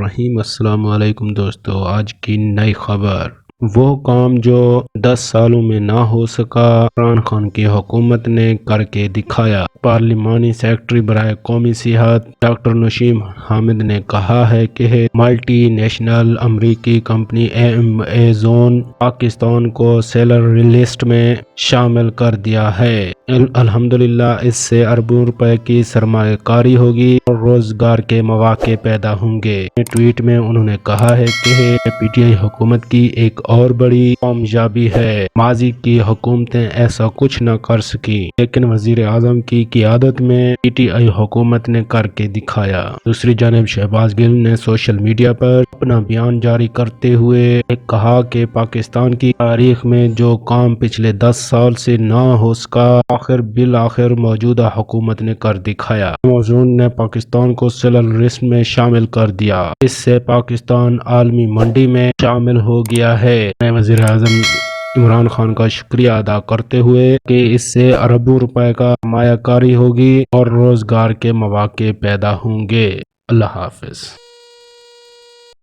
الرحیم۔ السلام علیکم دوستو آج کی نئی خبر۔ وہ کام جو دس سالوں میں نہ ہو سکا، عمران خان کی حکومت نے کر کے دکھایا۔ پارلیمانی سیکرٹری برائے قومی صحت، ڈاکٹر نشیم حامد نے کہا ہے کہ ملٹی نیشنل امریکی کمپنی ایمیزون پاکستان کو سیلر لسٹ میں شامل کر دیا ہے۔ الحمدللہ، اس سے اربوں روپے کی سرمایہ کاری ہوگی اور روزگار کے مواقع پیدا ہوں گے۔ ٹویٹ میں انہوں نے کہا ہے کہ پی ٹی آئی حکومت کی ایک اور بڑی کامیابی ہے۔ ماضی کی حکومتیں ایسا کچھ نہ کر سکی لیکن وزیر اعظم کی قیادت میں پی ٹی آئی حکومت نے کر کے دکھایا۔ دوسری جانب شہباز گل نے سوشل میڈیا پر اپنا بیان جاری کرتے ہوئے کہا کہ پاکستان کی تاریخ میں جو کام پچھلے دس سال سے نہ ہو سکا، آخر بالآخر موجودہ حکومت نے کر دکھایا۔ موزون نے پاکستان کو سیلر لسٹ میں شامل کر دیا۔ اس سے پاکستان عالمی منڈی میں شامل ہو گیا ہے۔ وزیر اعظم عمران خان کا شکریہ ادا کرتے ہوئے کہ اس سے اربوں روپے کا مایہ کاری ہوگی اور روزگار کے مواقع پیدا ہوں گے۔ اللہ حافظ۔